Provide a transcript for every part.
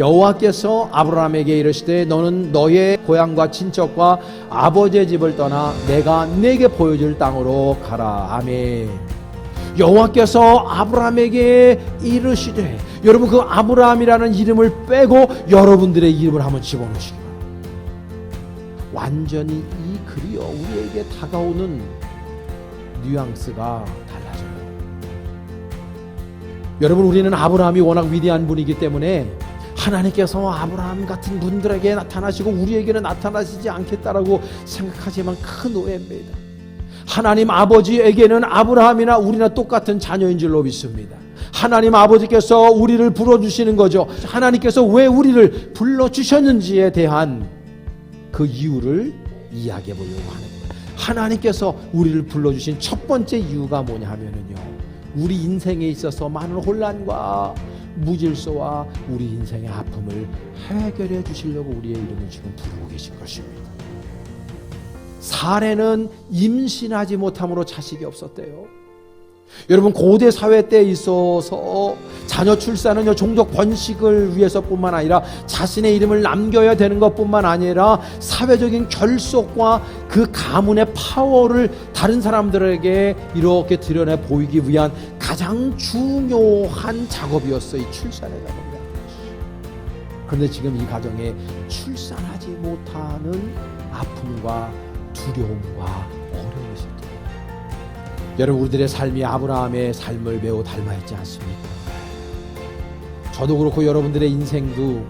여호와께서 아브라함에게 이르시되 너는 너의 고향과 친척과 아버지의 집을 떠나 내가 내게 보여줄 땅으로 가라. 아멘. 여호와께서 아브라함에게 이르시되 여러분 그 아브라함이라는 이름을 빼고 여러분들의 이름을 한번 집어넣으시기 바랍니다. 완전히 이 글이요 우리에게 다가오는 뉘앙스가 달라져요. 여러분 우리는 아브라함이 워낙 위대한 분이기 때문에 하나님께서 아브라함 같은 분들에게 나타나시고 우리에게는 나타나시지 않겠다라고 생각하지만 큰 오해입니다. 하나님 아버지에게는 아브라함이나 우리나 똑같은 자녀인 줄로 믿습니다. 하나님 아버지께서 우리를 불러주시는 거죠. 하나님께서 왜 우리를 불러주셨는지에 대한 그 이유를 이야기해 보려고 하는 거예요. 하나님께서 우리를 불러주신 첫 번째 이유가 뭐냐 하면은요. 우리 인생에 있어서 많은 혼란과 무질서와 우리 인생의 아픔을 해결해 주시려고 우리의 이름을 지금 부르고 계신 것입니다. 사례는 임신하지 못함으로 자식이 없었대요. 여러분 고대 사회 때 있어서 자녀 출산은요 종족 번식을 위해서뿐만 아니라 자신의 이름을 남겨야 되는 것뿐만 아니라 사회적인 결속과 그 가문의 파워를 다른 사람들에게 이렇게 드러내 보이기 위한 가장 중요한 작업이었어요 이 출산의 것이. 그런데 지금 이 가정에 출산하지 못하는 아픔과 두려움과 어려움이 있었대요. 여러분 우리들의 삶이 아브라함의 삶을 매우 닮아 있지 않습니까? 저도 그렇고 여러분들의 인생도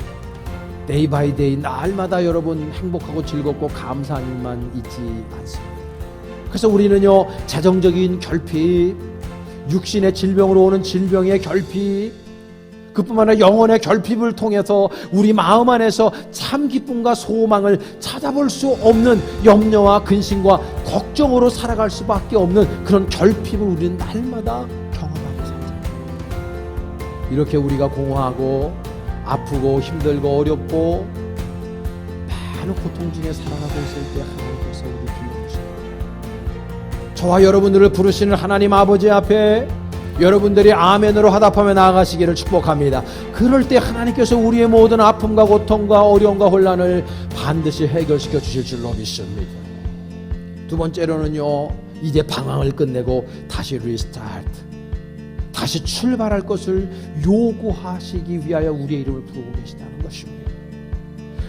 데이 바이 데이 날마다 여러분 행복하고 즐겁고 감사한 일만 있지 않습니다. 그래서 우리는요 재정적인 결핍, 육신의 질병으로 오는 질병의 결핍, 그뿐만 아니라 영혼의 결핍을 통해서 우리 마음 안에서 참 기쁨과 소망을 찾아볼 수 없는 염려와 근심과 걱정으로 살아갈 수밖에 없는 그런 결핍을 우리는 날마다 경험하고 살잖아요. 이렇게 우리가 공허하고 아프고 힘들고 어렵고 많은 고통 중에 살아가고 있을 때 하나님께서 우리. 저와 여러분들을 부르시는 하나님 아버지 앞에 여러분들이 아멘으로 화답하며 나아가시기를 축복합니다. 그럴 때 하나님께서 우리의 모든 아픔과 고통과 어려움과 혼란을 반드시 해결시켜 주실 줄로 믿습니다. 두 번째로는요, 이제 방황을 끝내고 다시 리스타트, 다시 출발할 것을 요구하시기 위하여 우리의 이름을 부르고 계시다는 것입니다.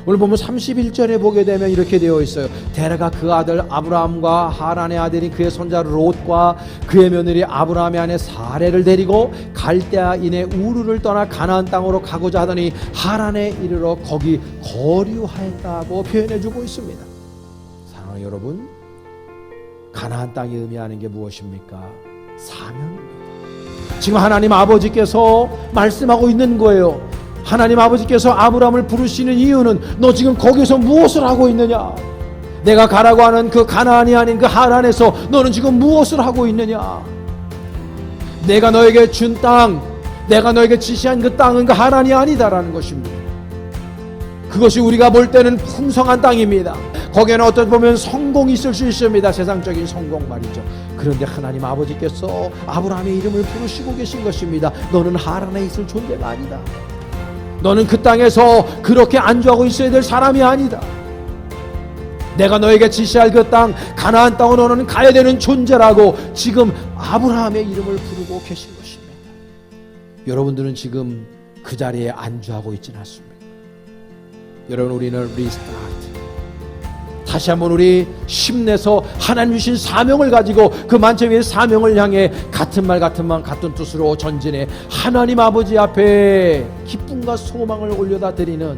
오늘 보면 31절에 보게 되면 이렇게 되어 있어요. 데라가 그 아들 아브라함과 하란의 아들이 그의 손자 롯과 그의 며느리 아브라함의 아내 사례를 데리고 갈대아인의 우르를 떠나 가나안 땅으로 가고자 하더니 하란에 이르러 거기 거류하였다고 표현해 주고 있습니다. 사랑하는 여러분, 가나안 땅이 의미하는 게 무엇입니까? 사명입니다. 지금 하나님 아버지께서 말씀하고 있는 거예요. 하나님 아버지께서 아브라함을 부르시는 이유는 너 지금 거기서 무엇을 하고 있느냐? 내가 가라고 하는 그 가나안이 아닌 그 하란에서 너는 지금 무엇을 하고 있느냐? 내가 너에게 준 땅, 내가 너에게 지시한 그 땅은 그 하란이 아니다라는 것입니다. 그것이 우리가 볼 때는 풍성한 땅입니다. 거기에는 어떻게 보면 성공이 있을 수 있습니다. 세상적인 성공 말이죠. 그런데 하나님 아버지께서 아브라함의 이름을 부르시고 계신 것입니다. 너는 하란에 있을 존재가 아니다. 너는 그 땅에서 그렇게 안주하고 있어야 될 사람이 아니다. 내가 너에게 지시할 그 땅, 가나안 땅으로 너는 가야 되는 존재라고 지금 아브라함의 이름을 부르고 계신 것입니다. 여러분들은 지금 그 자리에 안주하고 있지는 않습니다. 여러분 우리는 리스타트. 다시 한번 우리 힘내서 하나님 주신 사명을 가지고 그 만점 위의 사명을 향해 같은 말 같은 마음 같은 뜻으로 전진해 하나님 아버지 앞에 기쁨과 소망을 올려다 드리는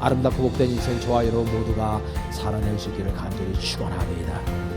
아름답고 복된 인생 저와 여러분 모두가 살아낼 수 있기를 간절히 축원합니다.